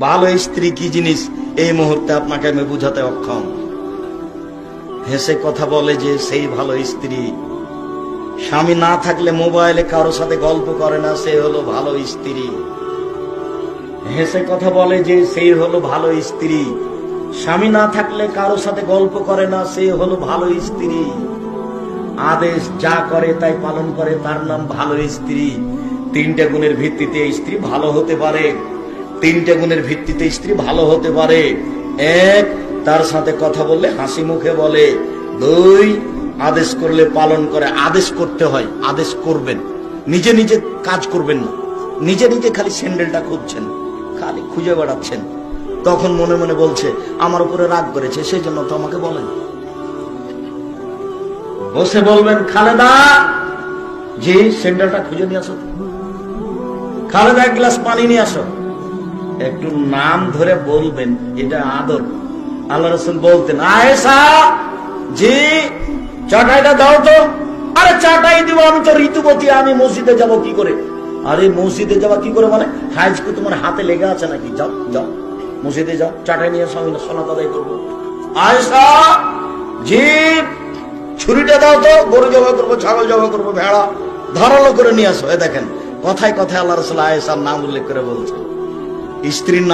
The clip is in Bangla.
ভালো স্ত্রী কি জিনিস? এই মুহূর্তে আপনাকে আমি বুঝাতে অক্ষম। হেসে কথা বলে যে সেই ভালো স্ত্রী। স্বামী না থাকলে মোবাইলে কারও সাথে গল্প করে না, সে হলো ভালো স্ত্রী। হেসে কথা বলে যে সেই হলো ভালো স্ত্রী। স্বামী না থাকলে কারও সাথে গল্প করে না, সে হলো ভালো স্ত্রী। আদেশ যা করে তাই পালন করে, তার নাম ভালো স্ত্রী। তিনটে গুণের ভিত্তিতে স্ত্রী ভালো হতে পারে। তিনটে গুণের ভিত্তিতে স্ত্রী ভালো হতে পারে। এক, তার সাথে কথা বললে হাসি মুখে বলে। দুই, আদেশ করলে পালন করে। আদেশ করতে হয়, আদেশ করবেন। নিজে নিজে কাজ করবেন না। নিজে নিজে খালি স্যান্ডেলটা খুঁজছেন, খালি খুঁজে বেড়াচ্ছেন। তখন মনে মনে বলছে, আমার উপরে রাগ করেছে সেই জন্য তো আমাকে বলেন। বসে বলবেন, খালেদা, জি, স্যান্ডেলটা খুঁজে নিয়ে আসো। খালেদা, এক গ্লাস পানি নিয়ে আসো। একটু নাম ধরে বলবেন, এটা আদর। আল্লাহ রসুল বলতেন, আয়েশা, জি, চাটাইটা দাও তো। আরে চাটাই দিব, আমি তো ঋতুবতী, আমি মসজিদে যাব কি করে? আরে মসজিদে যাওয়া কি করে মানে? হাইজকে তোমার হাতে লেগে আছে নাকি? যাও যাও, মসজিদে যাও, চাটাই নিয়ে এসো আমি সলাত আদায় করব। আয়েশা, জি, ছুরিটা দাও তো, গরু জবা করব, ছাগল জবা করব, ভেড়া ধারালো করে নিয়ে আসো। এ দেখেন, কথায় কথায় আল্লাহ রসুল আয়েশার নাম উল্লেখ করে বলছে স্ত্রীর